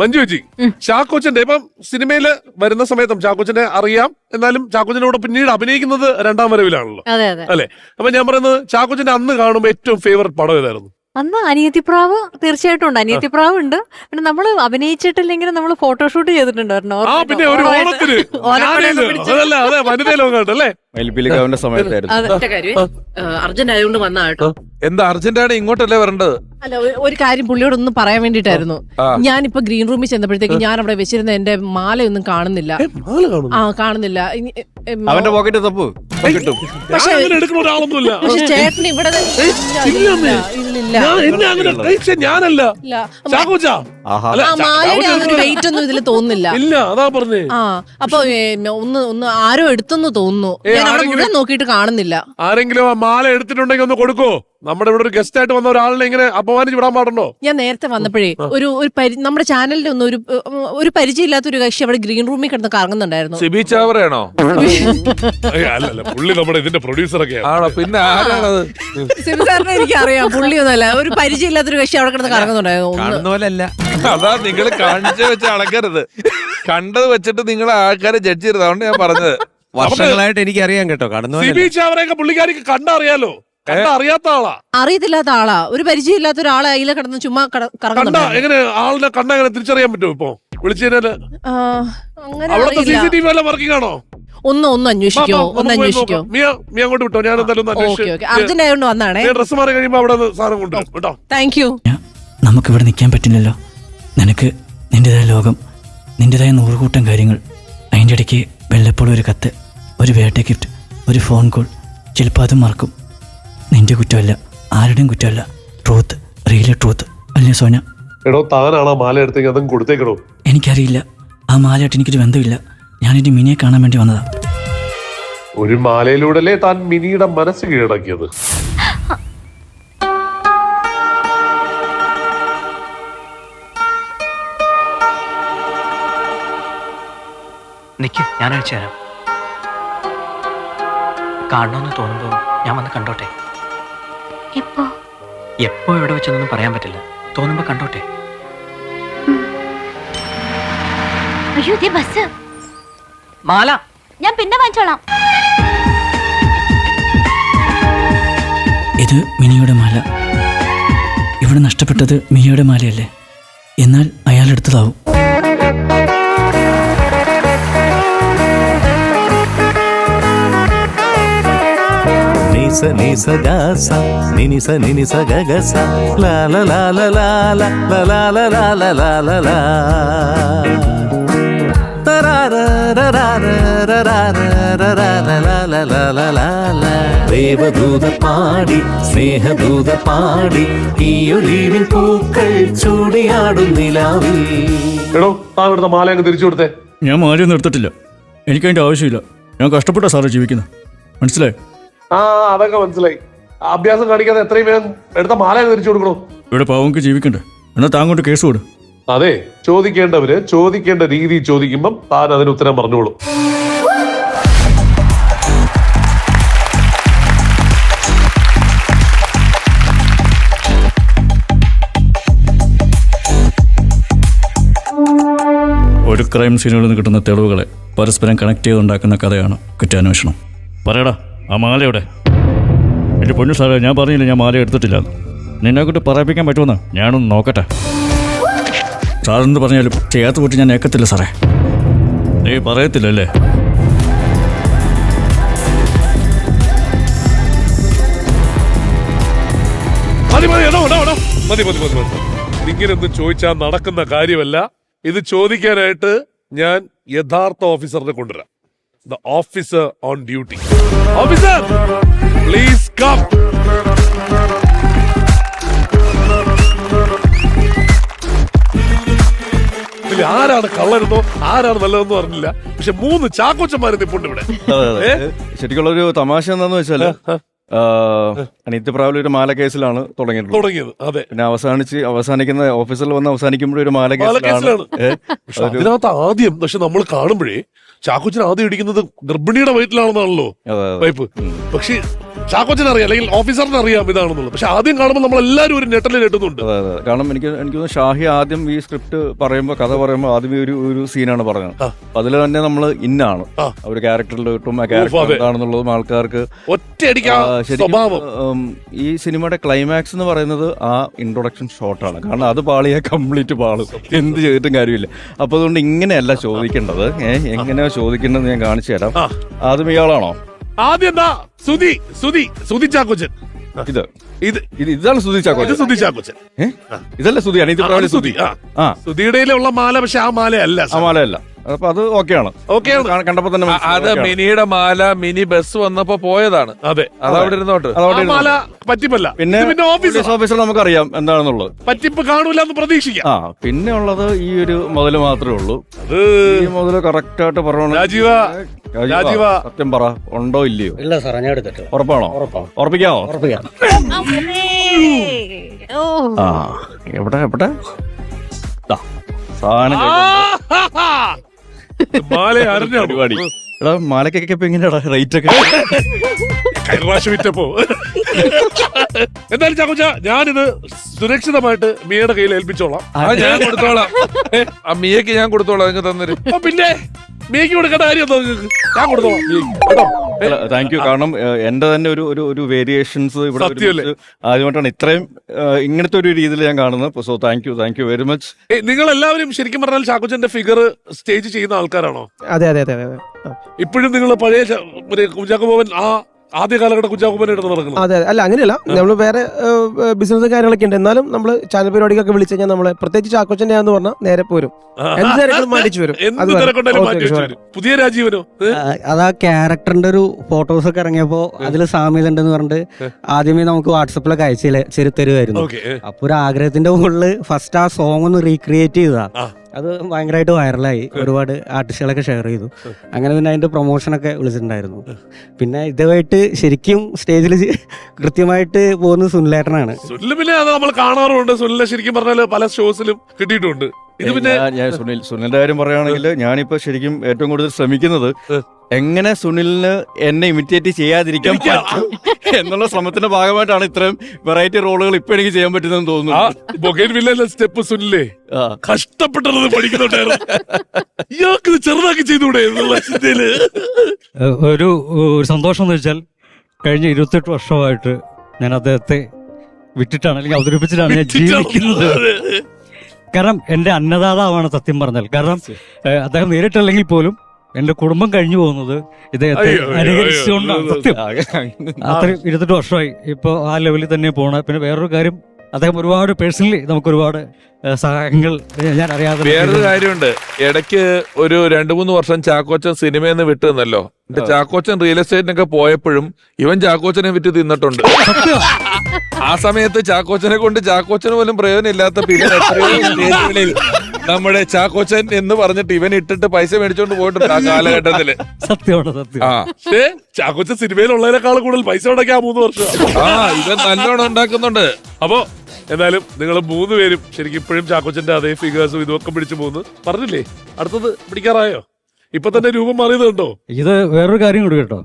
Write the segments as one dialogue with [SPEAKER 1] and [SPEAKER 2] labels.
[SPEAKER 1] മഞ്ജു ചേച്ചി ചാക്കോച്ചന്റെ ഇപ്പം സിനിമയിൽ വരുന്ന സമയത്തും ചാക്കോച്ചനെ അറിയാം. എന്നാലും ചാക്കോച്ചനോട് പിന്നീട് അഭിനയിക്കുന്നത് രണ്ടാം വരവിലാണല്ലോ.
[SPEAKER 2] അതെ അതെ.
[SPEAKER 1] അല്ലെ? അപ്പൊ ഞാൻ പറയുന്നത് ചാക്കോച്ചന്റെ അന്ന് കാണുമ്പോൾ ഏറ്റവും ഫേവററ്റ് പടം ഏതായിരുന്നു?
[SPEAKER 2] അന്ന് അനിയത്തിപ്രാവ് തീർച്ചയായിട്ടും ഉണ്ട്. അനിയത്തിപ്രാവ് ഉണ്ട്. പിന്നെ നമ്മൾ അഭിനയിച്ചിട്ടില്ലെങ്കിലും നമ്മൾ ഫോട്ടോഷൂട്ട് ചെയ്തിട്ടുണ്ടായിരുന്നു.
[SPEAKER 1] ആ പിന്നെ ഒരു ഓണത്തിന്. ഞാനേത്? അതെ വനിതേ ലോകമായിട്ട് അല്ലേ?
[SPEAKER 3] മയിൽപ്പിലിക്കാവിന്റെ സമയത്തായിരുന്നു.
[SPEAKER 2] അതെ.
[SPEAKER 4] ഒറ്റ കാര്യം അർജന്റ് ആയതുകൊണ്ട് വന്നാട്ടോ എന്താ
[SPEAKER 3] എന്താ അർജന്റാണ് ഇങ്ങോട്ടല്ലേ വരേണ്ടത്?
[SPEAKER 5] അല്ല ഒരു- ഒരു കാര്യം പുള്ളിയോട് ഒന്ന് പറയാൻ വേണ്ടിയിട്ടായിരുന്നു.
[SPEAKER 3] ഞാൻ
[SPEAKER 5] ഞാനിപ്പോ ഗ്രീൻ റൂമിൽ ചെന്നപ്പോഴത്തേക്ക് ഞാൻ അവിടെ വെച്ചിരുന്ന എന്റെ മാലയൊന്നും കാണുന്നില്ല.
[SPEAKER 1] മാല കാണുന്നു?
[SPEAKER 5] ആ കാണുന്നില്ല. ഇനി, എ, എ,
[SPEAKER 3] അവന്റെ പോക്കറ്റ് തപ്പു. കിട്ടും.
[SPEAKER 1] ഞാൻ അങ്ങനെ എടുക്കുന്ന ഒരാളൊന്നുമില്ല.
[SPEAKER 5] പക്ഷെ ചേട്ടൻ ഇവിടെ ഇല്ല, ഇല്ല, ഇല്ല,
[SPEAKER 1] ഞാൻ എന്നെ അങ്ങനെ കഴിച്ച ഞാനല്ല.
[SPEAKER 5] ഇല്ല.
[SPEAKER 1] ചാക്കോച്ച.
[SPEAKER 3] ആഹാ.
[SPEAKER 1] അല്ല,
[SPEAKER 5] ആ
[SPEAKER 1] ചാ-
[SPEAKER 5] മാലയുടെ വെയിറ്റ് ഒന്നും ഇതിൽ തോന്നുന്നില്ല.
[SPEAKER 1] ഇല്ല അതാ പറഞ്ഞേ.
[SPEAKER 5] ആ അപ്പൊ ഏ, ഒന്ന് ഒന്ന് ആരോ എടുത്തെന്ന് തോന്നുന്നു.
[SPEAKER 1] ഏ,
[SPEAKER 5] ഞാൻ അവിടെ
[SPEAKER 1] ആരെങ്കിലും-
[SPEAKER 5] മുഴുവൻ നോക്കിയിട്ട് കാണുന്നില്ല.
[SPEAKER 1] ആരെങ്കിലും ആ മാല എടുത്തിട്ടുണ്ടെങ്കിൽ ഒന്ന് കൊടുക്കോ? നമ്മുടെ ഇവിടെ ഒരു ഗസ്റ്റ് ആയിട്ട് വന്ന ഒരാളിനെ ഇങ്ങനെ അപമാനിച്ച് വിടാൻ പാടുണ്ടോ?
[SPEAKER 5] ഞാൻ നേരത്തെ വന്നപ്പോഴേ ഒരു ഒരു പരി- നമ്മുടെ ചാനലിന്റെ ഒന്നും ഒരു ഒരു പരിചയമില്ലാത്ത ഒരു കക്ഷി അവിടെ ഗ്രീൻ റൂമിൽ കിടന്ന് കറങ്ങുന്നുണ്ടായിരുന്നു.
[SPEAKER 3] സിബി ചാവറയാണോ?
[SPEAKER 1] ഏയ്, അല്ലല്ല പുള്ളി നമ്മുടെ ഇതിന്റെ പ്രൊഡ്യൂസർ ഒക്കെ
[SPEAKER 3] ആണോ. പിന്നെ ആരാണത്?
[SPEAKER 5] സിംസാറിനെ എനിക്ക് അറിയാം പുള്ളിയൊന്നുമല്ല. ഒരു പരിചയമില്ലാത്ത ഒരു കക്ഷി അവിടെ കിടന്ന് കറങ്ങുന്നുണ്ടായിരുന്നു. ഒന്ന്
[SPEAKER 6] കാണുന്ന പോലല്ല
[SPEAKER 3] അതാ നിങ്ങൾ കാണിച്ചു വെച്ച് അളക്കരുത്. കണ്ടത് വെച്ചിട്ട് നിങ്ങൾ ആൾക്കാരെ ജഡ്ജ് ചെയ്യരുത്. അതുകൊണ്ട് ഞാൻ പറഞ്ഞത്.
[SPEAKER 6] വർഷങ്ങളായിട്ട് എനിക്ക് അറിയാം കേട്ടോ കാണുന്ന
[SPEAKER 1] സിബി
[SPEAKER 6] പോലല്ല
[SPEAKER 1] ചാവറയൊക്കെ പുള്ളിക്കാരിക്ക് കണ്ടറിയാലോ? കണ്ട അറിയാത്ത ആളാ.
[SPEAKER 5] അറിയത്തില്ലാത്ത ആളാ. ഒരു പരിചയമില്ലാത്ത ഒരാളെ അതിലെ കിടന്ന് ചുമ്മാ
[SPEAKER 1] കണ്ട എങ്ങനെ ആളിനെ കണ്ട എങ്ങനെ തിരിച്ചറിയാൻ പറ്റുമോ ഇപ്പൊ? വിളിച്ചതിനാല് അവിടുത്തെ സി സി ടി വി എല്ലാം വർക്കിംഗ് ആണോ?
[SPEAKER 5] ഒന്ന് ഒന്ന് അന്വേഷിക്കോ ഒന്ന് അന്വേഷിക്കോ.
[SPEAKER 1] മിയ മിയ അങ്ങോട്ട് വിട്ടോ. ഞാൻ എന്തായാലും
[SPEAKER 5] അർജന്റ് ആയതുകൊണ്ട് വന്നാണേ.
[SPEAKER 1] ഡ്രസ് മാറി കഴിയുമ്പോ അവിടെ സാധനം കൊണ്ടുവരും. കേട്ടോ.
[SPEAKER 5] Thank you.
[SPEAKER 7] നമുക്ക് ഇവിടെ നിൽക്കാൻ പറ്റില്ലല്ലോ. നിനക്ക് നിന്റേതായ ലോകം നിന്റേതായ നൂറുകൂട്ടം കാര്യങ്ങൾ അതിന്റെ ഇടയ്ക്ക് വെള്ളപ്പോൾ ഒരു കത്ത് ഒരു വേട്ട ഗിഫ്റ്റ് ഒരു ഫോൺ കോൾ ചിലപ്പോൾ അതും മറക്കും. നിന്റെ കുറ്റമല്ല ആരുടെയും കുറ്റമല്ല. ട്രൂത്ത് റിയൽ ട്രൂത്ത് അല്ലേ സോന?
[SPEAKER 1] എടോ താനാണ് ആ മാല എടുത്തേക്ക് അതും കൊടുത്തേക്കടോ
[SPEAKER 7] എനിക്കറിയില്ല. ആ മാലയായിട്ട് എനിക്കൊരു ബന്ധമില്ല. ഞാൻ എന്റെ മിനിയെ കാണാൻ വേണ്ടി വന്നതാ.
[SPEAKER 1] ഒരു മാലയിലൂടെ താൻ മിനിയുടെ മനസ്സ് കീഴടക്കിയത്?
[SPEAKER 8] നിക്ക് ഞാൻ അയച്ചു തരാം കാണണമെന്ന് തോന്നുമ്പോൾ ഞാൻ വന്ന് കണ്ടോട്ടെ.
[SPEAKER 9] എപ്പോ?
[SPEAKER 8] എപ്പോ എവിടെ വെച്ചെന്നൊന്നും പറയാൻ പറ്റില്ല. തോന്നുമ്പോ കണ്ടോട്ടെ.
[SPEAKER 9] അയ്യോ ദേ ബസ്.
[SPEAKER 8] മാല.
[SPEAKER 9] ഞാൻ പിന്നെ വാങ്ങിച്ചോളാം.
[SPEAKER 7] ഇത് മിനിയുടെ മാല. ഇവിടെ നഷ്ടപ്പെട്ടത് മിനിയുടെ മാലയല്ലേ? എന്നാൽ അയാളെടുത്തതാവും
[SPEAKER 10] నిస నిస గస నినిస నినిస గగస లాల లాల లాల లాల లాల లాల లా ദേവദൂത പാടി സ്നേഹദൂത പാടി ഈ ഒലീവിൻ പൂക്കൾ ചൂടിയാടും നിലാവിൽ
[SPEAKER 1] എടോ താൻ ഇവിടുത്തെ മാല അങ്ങ് തിരിച്ചു കൊടുത്തേ
[SPEAKER 7] ഞാൻ മാലയൊന്നും എടുത്തിട്ടില്ല എനിക്കതിൻ്റെ ആവശ്യമില്ല ഞാൻ കഷ്ടപ്പെട്ട സാറേ ജീവിക്കുന്നത് മനസ്സിലായി
[SPEAKER 1] ആ അതൊക്കെ മനസ്സിലായി. അഭ്യാസം കാണിക്കാതെ എത്രയും വേഗം എടുത്ത മാല തിരിച്ചു കൊടുക്കണോ?
[SPEAKER 7] ഇവിടെ പാവങ്ങൾക്ക് ജീവിക്കണ്ടേ. എന്നാ താങ്കോട്ട് കേസ് കൊടു.
[SPEAKER 1] അതെ ചോദിക്കേണ്ടവര് ചോദിക്കേണ്ട രീതി ചോദിക്കുമ്പം താൻ അതിന് ഉത്തരം പറഞ്ഞോളൂ.
[SPEAKER 7] ഒരു ക്രൈം സീനുകളിൽ നിന്ന് കിട്ടുന്ന തെളിവുകളെ പരസ്പരം കണക്ട് ചെയ്തുണ്ടാക്കുന്ന കഥയാണ് കുറ്റാന്വേഷണം. പറയടാ. ആ മാലയുടെ എന്റെ പൊന്നു സാറേ ഞാൻ പറഞ്ഞില്ല ഞാൻ മാല എടുത്തിട്ടില്ല. നിന്നെ കൊണ്ട് പറയിപ്പിക്കാൻ പറ്റുമെന്ന്? ഞാനൊന്ന് നോക്കട്ടെ. സാറെന്ത് പറഞ്ഞാലും ചെയ്യാത്ത കൂട്ടി ഞാൻ ഏക്കത്തില്ല സാറേ. നീ പറയത്തില്ലല്ലേ?
[SPEAKER 1] മതി മതി മതി മതി മതി ചോദിച്ചാൽ നടക്കുന്ന കാര്യമല്ല. ഇത് ചോദിക്കാനായിട്ട് ഞാൻ യഥാർത്ഥ ഓഫീസറിനെ കൊണ്ടുവരാം. The officer on duty officer please come ആരാണ് കള്ളരുന്നോ ആരാണ് നല്ലതെന്നോ അറിഞ്ഞില്ല. പക്ഷെ മൂന്ന് ചാക്കോച്ചന്മാരെ നിപ്പുണ്ട് ഇവിടെ?
[SPEAKER 3] ശരിക്കുള്ള ഒരു തമാശ എന്താന്ന് വെച്ചാൽ
[SPEAKER 6] അനിത്യപ്രാവിൽ ഒരു മാല കേസിലാണ് തുടങ്ങിയിട്ടുള്ളത്.
[SPEAKER 1] തുടങ്ങിയത് അതെ.
[SPEAKER 6] പിന്നെ അവസാനിച്ച് അവസാനിക്കുന്ന ഓഫീസിൽ വന്ന് അവസാനിക്കുമ്പോഴും ഒരു മാല കേസിലാണ്.
[SPEAKER 1] പക്ഷെ അതിനകത്ത് ആദ്യം പക്ഷെ നമ്മൾ കാണുമ്പോഴേ ചാക്കോച്ചൻ ആദ്യം ഇടിക്കുന്നത് ഗർഭിണിയുടെ വയറ്റിലാണെന്നാണല്ലോ. പൈപ്പ്. പക്ഷെ ചാക്കോച്ചൻ അറിയാം അല്ലെങ്കിൽ ഓഫീസറിന് അറിയാം ഇതാണെന്നുള്ളത്. പക്ഷെ ആദ്യം കാണുമ്പോൾ നമ്മൾ എല്ലാവരും ഒരു നെറ്റലിൽ നെട്ടുന്നുണ്ട്
[SPEAKER 6] കാരണം എനിക്ക് എനിക്ക് തോന്നുന്നു ഷാഹി ആദ്യം ഈ സ്ക്രിപ്റ്റ് പറയുമ്പോൾ കഥ പറയുമ്പോൾ ആദ്യം ഒരു ഒരു സീനാണ് പറഞ്ഞത്. അതിൽ തന്നെ നമ്മൾ ഇന്നാണ്. ഒരു ക്യാരക്ടറിൽ കിട്ടും ആ. ക്യാരക്ടർ എന്താണെന്നുള്ളതും ആൾക്കാർക്ക്
[SPEAKER 1] ഒറ്റയടിക്ക് സ്വഭാവം.
[SPEAKER 6] ഈ സിനിമയുടെ ക്ലൈമാക്സ് എന്ന് പറയുന്നത് ആ ഇൻട്രൊഡക്ഷൻ ഷോട്ടാണ് കാരണം അത് പാളിയാ കംപ്ലീറ്റ് പാളും. എന്ത് ചെയ്തിട്ടും കാര്യമില്ല. അപ്പൊ അതുകൊണ്ട് ഇങ്ങനെയല്ല ചോദിക്കേണ്ടത്. ഏഹ് എങ്ങനെയാ ചോദിക്കേണ്ടത് ഞാൻ കാണിച്ചു തരാം. ആദ്യം ഇയാളാണോ?
[SPEAKER 1] ആദ്യം എന്താ സുധി സുധി ചാക്കോച്ചൻ.
[SPEAKER 6] ഇത്
[SPEAKER 1] ഇത്
[SPEAKER 6] ഇത് ഇതാണ് സുധി ചാക്കോ
[SPEAKER 1] ഇത് സുധി ചാക്കോച്ചൻ.
[SPEAKER 6] ഏ? ഇതല്ല സുധിയാണ്
[SPEAKER 1] ആ, സുധി ആ.
[SPEAKER 6] ആ.
[SPEAKER 1] സുധിയുടെ ഉള്ള മാല പക്ഷെ ആ മാലയല്ല
[SPEAKER 6] ആ മാലയല്ല. അപ്പൊ അത് ഓക്കെയാണ്.
[SPEAKER 1] ഓക്കെയാണ്
[SPEAKER 6] കണ്ടപ്പോ തന്നെ
[SPEAKER 3] അത്. മിനിയുടെ മാല മിനി ബസ് വന്നപ്പോ പോയതാണ്.
[SPEAKER 1] അതെ.
[SPEAKER 3] അത് അവിടെ ഇരുന്നോട്ട്.
[SPEAKER 1] മാല പറ്റിപ്പല്ല.
[SPEAKER 6] പിന്നെ
[SPEAKER 1] പിന്നെ
[SPEAKER 6] ഓഫീസ് ഓഫീസർ നമുക്കറിയാം എന്താണെന്നുള്ളത്.
[SPEAKER 1] പറ്റിപ്പ് കാണൂല എന്ന് പ്രതീക്ഷിക്കാം.
[SPEAKER 6] ആ പിന്നെ ഉള്ളത് ഈ ഒരു മുതൽ മാത്രമേ ഉള്ളൂ.
[SPEAKER 1] അത്
[SPEAKER 6] ഈ മുതൽ കറക്റ്റ് ആയിട്ട് പറയണം
[SPEAKER 1] രാജീവ, രാജീവ.
[SPEAKER 6] സത്യം പറ ഉണ്ടോ ഇല്ലയോ?
[SPEAKER 8] ഇല്ല സാറേ ഞാൻ എടുത്തിട്ട്.
[SPEAKER 6] ഉറപ്പാണോ? ഉറപ്പിക്കാമോ
[SPEAKER 8] ഉറപ്പിക്കാം.
[SPEAKER 2] ഓ.
[SPEAKER 6] ആ എവിടെ എവിടെ? ദാ, സാധനം
[SPEAKER 1] മാല അറിഞ്ഞാണ്
[SPEAKER 6] പരിപാടി. എടാ മാലക്കൊക്കെ ഇപ്പൊ എങ്ങനെയാടാ? റേറ്റ് ഒക്കെ?
[SPEAKER 1] കൈറാശ് വിറ്റപ്പോ. എന്തായാലും ചാക്കോച്ച ഞാനിത് സുരക്ഷിതമായിട്ട് മിയയുടെ കയ്യിൽ ഏൽപ്പിച്ചോളാം.
[SPEAKER 3] ആ ഞാൻ കൊടുത്തോളാം. ആ മിയക്ക് ഞാൻ കൊടുത്തോളാം നിങ്ങൾ തന്നൊരു.
[SPEAKER 1] പിന്നെ? മിയക്ക് കൊടുക്കേണ്ട കാര്യം എന്താ നിങ്ങൾക്ക്? ഞാൻ കൊടുത്തോളാം. കേട്ടോ?
[SPEAKER 6] താങ്ക് യു കാരണം എന്റെ തന്നെ ഒരു ഒരു ഒരു വേരിയേഷൻസ് ഇവിടെ ആദ്യമായിട്ടാണ്. ഇത്രയും ഇങ്ങനത്തെ ഒരു രീതിയിൽ ഞാൻ കാണുന്നത്. So thank you thank you very
[SPEAKER 1] much നിങ്ങൾ എല്ലാവരും ശരിക്കും പറഞ്ഞാൽ ചാക്കോച്ചന്റെ ഫിഗർ സ്റ്റേജ് ചെയ്യുന്ന ആൾക്കാരാണോ?
[SPEAKER 11] അതെ അതെ അതെ
[SPEAKER 1] ഇപ്പോഴും നിങ്ങൾ പഴയ കുഞ്ചാക്കോ ബോബൻ ആ ആദ്യ കാലഘട്ട കുഞ്ചാക്കോ ബോബൻ എടുത്ത് നടക്കുന്നത്.
[SPEAKER 11] അതെ അല്ല അങ്ങനെയല്ല. നമ്മൾ വേറെ ബിസിനസ് കാര്യങ്ങളൊക്കെ ഉണ്ട്. എന്നാലും നമ്മൾ ചാനൽ പരിപാടിക്കൊക്കെ വിളിച്ചു കഴിഞ്ഞാൽ നമ്മളെ പ്രത്യേകിച്ച് ചാക്കോച്ചന്റെ എന്ന് പറഞ്ഞാൽ നേരെ പോരും. മാറ്റിച്ചു വരും.
[SPEAKER 1] പുതിയ രാജീവനോ?
[SPEAKER 8] അത് ആ ക്യാരക്ടറിന്റെ ഒരു ഫോട്ടോസ് ഒക്കെ ഇറങ്ങിയപ്പോ അതിൽ സാമ്യത ഉണ്ടെന്ന് പറഞ്ഞിട്ട് ആദ്യമേ നമുക്ക് വാട്സപ്പിലൊക്കെ അയച്ചു തരുമായിരുന്നു. അപ്പൊ ഒരു ആഗ്രഹത്തിന്റെ മുകളിൽ ഫസ്റ്റ് ആ സോങ് ഒന്ന് റീക്രിയേറ്റ് ചെയ്തതാ.
[SPEAKER 1] ആ.
[SPEAKER 8] അത് ഭയങ്കരമായിട്ട് വൈറലായി. ഒരുപാട് ആർട്ടിസ്റ്റുകളൊക്കെ ഷെയർ ചെയ്തു. അങ്ങനെ പിന്നെ അതിന്റെ പ്രൊമോഷനൊക്കെ വിളിച്ചിട്ടുണ്ടായിരുന്നു. പിന്നെ ഇതുമായിട്ട് ശരിക്കും സ്റ്റേജിൽ കൃത്യമായിട്ട് പോകുന്നത് സുനിലേട്ടനാണ്.
[SPEAKER 1] സുനിൽ പിന്നെ അത് നമ്മൾ കാണാറുണ്ട് സുനിലെ ശരിക്കും പറഞ്ഞാൽ പല ഷോസിലും കിട്ടിയിട്ടുണ്ട്. ഇത് പിന്നെ
[SPEAKER 6] ഞാൻ- സുനിൽ സുനിലിന്റെ കാര്യം പറയുകയാണെങ്കിൽ ഞാനിപ്പോ ശരിക്കും ഏറ്റവും കൂടുതൽ ശ്രമിക്കുന്നത് എങ്ങനെ സുനിലിന് എന്നെ ഇമിറ്റേറ്റ് ചെയ്യാതിരിക്കാൻ പറ്റും എന്നുള്ള ശ്രമത്തിന്റെ ഭാഗമായിട്ടാണ് ഇത്രയും വെറൈറ്റി റോളുകൾ ഇപ്പൊ എനിക്ക് ചെയ്യാൻ പറ്റുന്നതെന്ന് തോന്നുന്നു.
[SPEAKER 1] സ്റ്റെപ്പ് സുനിലേ. കഷ്ടപ്പെട്ടത് പഠിക്കുന്നുണ്ടായിരുന്നു. ഇയാൾക്ക് ചെറുതാക്കി ചെയ്തുകൂടെ എന്നുള്ള ചിന്തയിൽ?
[SPEAKER 7] ഒരു സന്തോഷം എന്ന് വെച്ചാൽ കഴിഞ്ഞ ഇരുപത്തെട്ട് വർഷമായിട്ട് ഞാൻ അദ്ദേഹത്തെ വിട്ടിട്ടാണ് അല്ലെങ്കിൽ അവതരിപ്പിച്ചിട്ടാണ് ഞാൻ ജീവിക്കുന്നത്. കാരണം എന്റെ അന്നദാതാവാണ് സത്യം പറഞ്ഞാൽ. കാരണം അദ്ദേഹം നേരിട്ടല്ലെങ്കിൽ പോലും എന്റെ കുടുംബം കഴിഞ്ഞു പോകുന്നത് ഇദ്ദേഹത്തെ അനുകരിച്ചുകൊണ്ടാണ് സത്യം. അത്രയും ഇരുപത്തെട്ട് വർഷമായി ഇപ്പോൾ ആ ലെവലിൽ തന്നെ പോണ. പിന്നെ വേറൊരു കാര്യം അദ്ദേഹം ഒരുപാട് പേഴ്സണലി നമുക്ക് ഒരുപാട് സഹായങ്ങൾ ഞാൻ അറിയാതെ
[SPEAKER 3] വേറൊരു കാര്യമുണ്ട്. ഇടയ്ക്ക് ഒരു രണ്ടു മൂന്ന് വർഷം ചാക്കോച്ചൻ സിനിമയിൽ നിന്ന് വിട്ടു നിന്നല്ലോ ചാക്കോച്ചൻ റിയൽ എസ്റ്റേറ്റിനൊക്കെ പോയപ്പോഴും ഇവൻ ചാക്കോച്ചനെ വിറ്റ് തിന്നിട്ടുണ്ട്. ആ സമയത്ത് ചാക്കോച്ചനെ കൊണ്ട് ചാക്കോച്ചന് പോലും പ്രയോജനം ഇല്ലാത്ത പിന്നെ എത്രയോ സ്റ്റേജുകളിൽ നമ്മുടെ ചാക്കോച്ചൻ എന്ന് പറഞ്ഞിട്ട് ഇവൻ ഇട്ടിട്ട് പൈസ മേടിച്ചോണ്ട് പോയിട്ടുണ്ട് ആ കാലഘട്ടത്തിൽ.
[SPEAKER 7] സത്യമാണ് സത്യം.
[SPEAKER 3] ആ.
[SPEAKER 1] പക്ഷേ ചാക്കോച്ച സിനിമയിലുള്ളതിനേക്കാൾ കൂടുതൽ പൈസ ഉണ്ടാക്കിയാ ആ മൂന്ന് വർഷം.
[SPEAKER 3] ആ ഇവൻ നല്ലോണം ഉണ്ടാക്കുന്നുണ്ട്.
[SPEAKER 1] അപ്പോ എന്തായാലും നിങ്ങൾ മൂന്ന് പേരും ശരിക്കും ഇപ്പോഴും ചാക്കോച്ചന്റെ അതേ ഫിഗേഴ്സും ഇതൊക്കെ പിടിച്ചു പോകുന്നു പറഞ്ഞില്ലേ? അടുത്തത് പിടിക്കാറായോ? ഇപ്പൊ തന്നെ രൂപം മാറിയത് കണ്ടോ
[SPEAKER 7] ഇത് വേറൊരു കാര്യം കൂടി കേട്ടോ.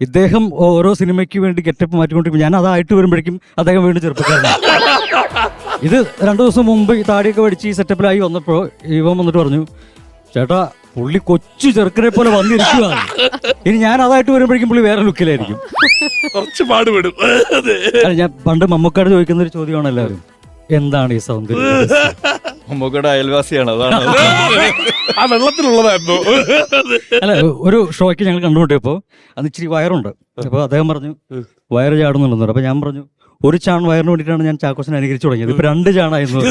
[SPEAKER 7] ഇദ്ദേഹം ഓരോ സിനിമയ്ക്ക് വേണ്ടി ഗെറ്റപ്പ് മാറ്റിക്കൊണ്ടിരിക്കും ഞാൻ അതായിട്ട് വരുമ്പോഴേക്കും അദ്ദേഹം വീണ്ടും ചെറുപ്പക്കാരനാണ് ഇത് രണ്ടു ദിവസം മുമ്പ് ഈ താടിയൊക്കെ പഠിച്ച് ഈ സെറ്റപ്പിലായി വന്നപ്പോൾ ഇവൻ വന്നിട്ട് പറഞ്ഞു ചേട്ടാ പുള്ളി കൊച്ചു ചെറുക്കനെ പോലെ വന്നിരിക്കുകയാണ് ഇനി ഞാൻ അതായിട്ട് വരുമ്പോഴേക്കും പുള്ളി വേറെ ലുക്കിലായിരിക്കും
[SPEAKER 1] കുറച്ച് പാടുപെടും.
[SPEAKER 7] ഞാൻ പണ്ട് മമ്മക്കാട് ചോദിക്കുന്ന ഒരു ചോദ്യമാണ് എല്ലാവരും എന്താണ് ഈ സൗന്ദര്യം?
[SPEAKER 6] മമ്മൂക്കയുടെ അയൽവാസിയാണ് അതാണ്
[SPEAKER 1] ആ വെള്ളത്തിലുള്ളതായിരുന്നു.
[SPEAKER 7] അല്ല ഒരു ഷോയ്ക്ക് ഞങ്ങൾ കണ്ടുമുട്ടിയപ്പോൾ അന്ന് ഇച്ചിരി വയറുണ്ട്. അപ്പോൾ അദ്ദേഹം പറഞ്ഞു വയറ് ചാടുന്നുണ്ടെന്ന് പറഞ്ഞു. അപ്പോൾ ഞാൻ പറഞ്ഞു ഒരു ചാൺ വയറിന് വേണ്ടിയിട്ടാണ് ഞാൻ ചാക്കോസിനെ അനുകരിച്ചു തുടങ്ങിയത്. ഇപ്പൊ രണ്ട് ചാണായിരുന്നു.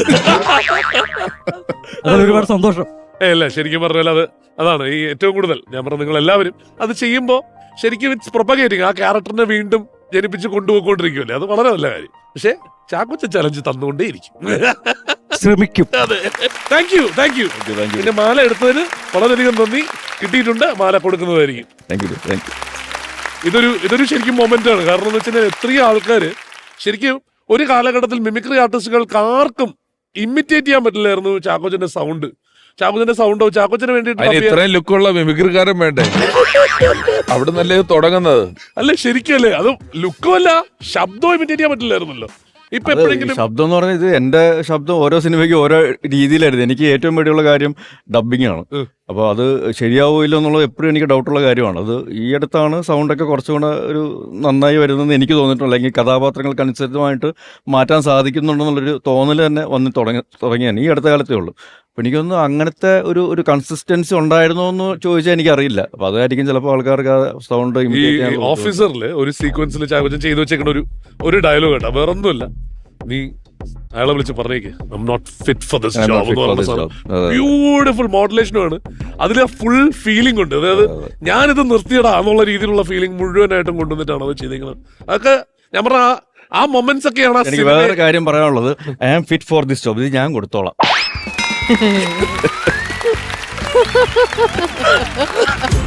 [SPEAKER 7] അതിൽ ഒരുപാട് സന്തോഷം.
[SPEAKER 1] ഏ, അല്ല ശരിക്കും പറഞ്ഞാൽ അത് അതാണ് ഈ ഏറ്റവും കൂടുതൽ. ഞാൻ പറഞ്ഞ നിങ്ങൾ എല്ലാവരും അത് ചെയ്യുമ്പോൾ ശരിക്കും ഇറ്റ്സ് പ്രൊപ്പഗേറ്റിംഗ് ആ ക്യാരക്ടറിനെ വീണ്ടും ജനിപ്പിച്ച് കൊണ്ടുപോയിക്കൊണ്ടിരിക്കുമല്ലേ അത് വളരെ നല്ല കാര്യം. പക്ഷേ ചാക്കോച്ച ചലഞ്ച് തന്നുകൊണ്ടേയിരിക്കും.
[SPEAKER 7] ശ്രമിക്കും.
[SPEAKER 1] അതെ. താങ്ക് യു താങ്ക് യു പിന്നെ മാല എടുത്തതിന് വളരെയധികം നന്ദി. കിട്ടിയിട്ടുണ്ട് മാല കൊടുക്കുന്നതായിരിക്കും.
[SPEAKER 6] താങ്ക് യു താങ്ക് യു
[SPEAKER 1] ഇതൊരു ഇതൊരു ശരിക്കും മൊമെന്റ് ആണ്. കാരണം എന്ന് വെച്ചാൽ എത്രയും ആൾക്കാര് ശരിക്കും ഒരു കാലഘട്ടത്തിൽ മിമിക്രി ആർട്ടിസ്റ്റുകൾക്ക് ആർക്കും ഇമിറ്റേറ്റ് ചെയ്യാൻ പറ്റില്ലായിരുന്നു ചാക്കോച്ചന്റെ സൗണ്ട് ചാക്കോച്ചന്റെ സൗണ്ടോ ചാക്കോച്ചന്
[SPEAKER 3] അതിന് ഇത്രയും ലുക്കുള്ള മിമിക്രിക്കാരൻ വേണ്ടേ? അവിടെ നല്ല തുടങ്ങുന്നത്?
[SPEAKER 1] അല്ല ശരിക്കല്ലേ? അത് ലുക്കും അല്ല ശബ്ദവും ഇമിറ്റേറ്റ് ചെയ്യാൻ പറ്റില്ലായിരുന്നല്ലോ. ഇപ്പൊ എപ്പോഴെങ്കിലും
[SPEAKER 6] ശബ്ദം എന്ന് പറഞ്ഞാൽ ഇത് എന്റെ ശബ്ദം ഓരോ സിനിമയ്ക്ക് ഓരോ രീതിയിലായിരുന്നു എനിക്ക് ഏറ്റവും പേടിയുള്ള കാര്യം ഡബിങ് ആണ്. അപ്പോൾ അത് ശരിയാവില്ല എന്നുള്ളത് എപ്പോഴും എനിക്ക് ഡൗട്ടുള്ള കാര്യമാണ്. അത് ഈ അടുത്താണ് സൗണ്ടൊക്കെ കുറച്ചുകൂടെ ഒരു നന്നായി വരുന്നതെന്ന് എനിക്ക് തോന്നിയിട്ടുണ്ട് അല്ലെങ്കിൽ കഥാപാത്രങ്ങൾക്ക് അനുസരിതമായിട്ട് മാറ്റാൻ സാധിക്കുന്നുണ്ടെന്നുള്ളൊരു തോന്നൽ തന്നെ വന്ന് തുടങ്ങി തുടങ്ങിയാണ്. ഈ അടുത്ത കാലത്തേ ഉള്ളൂ. അപ്പോൾ എനിക്കൊന്ന് അങ്ങനത്തെ ഒരു ഒരു കൺസിസ്റ്റൻസി ഉണ്ടായിരുന്നോ എന്ന് ചോദിച്ചാൽ എനിക്കറിയില്ല. അപ്പോൾ അതായിരിക്കും ചിലപ്പോൾ ആൾക്കാർക്ക് ആ സൗണ്ട്
[SPEAKER 1] ഓഫീസറിൽ ഒരു സീക്വൻസിൽ ചെയ്തു വെച്ചേക്കുന്ന ഒരു ഒരു ഡയലോഗ് കേട്ടോ. വേറൊന്നുമില്ല. നീ അയാളെ വിളിച്ച് പറഞ്ഞേക്ക്.
[SPEAKER 6] I not fit for this job എന്ന് പറഞ്ഞ സാധനം.
[SPEAKER 1] ബ്യൂട്ടിഫുൾ മോഡുലേഷനുമാണ് അതിൽ ഫുൾ ഫീലിംഗ് ഉണ്ട്. അതായത് ഞാനിത് നിർത്തിയടാ എന്നുള്ള രീതിയിലുള്ള ഫീലിംഗ് മുഴുവനായിട്ടും കൊണ്ടുവന്നിട്ടാണ് അത് ചെയ്തേക്കുന്നത്. അതൊക്കെ ഞാൻ പറഞ്ഞ ആ- ആ മൊമെന്റ്സ് ഒക്കെയാണ് ആ
[SPEAKER 6] എനിക്ക് വേറെ കാര്യം പറയാനുള്ളത്. I am fit for this job ഇത് ഞാൻ കൊടുത്തോളാം.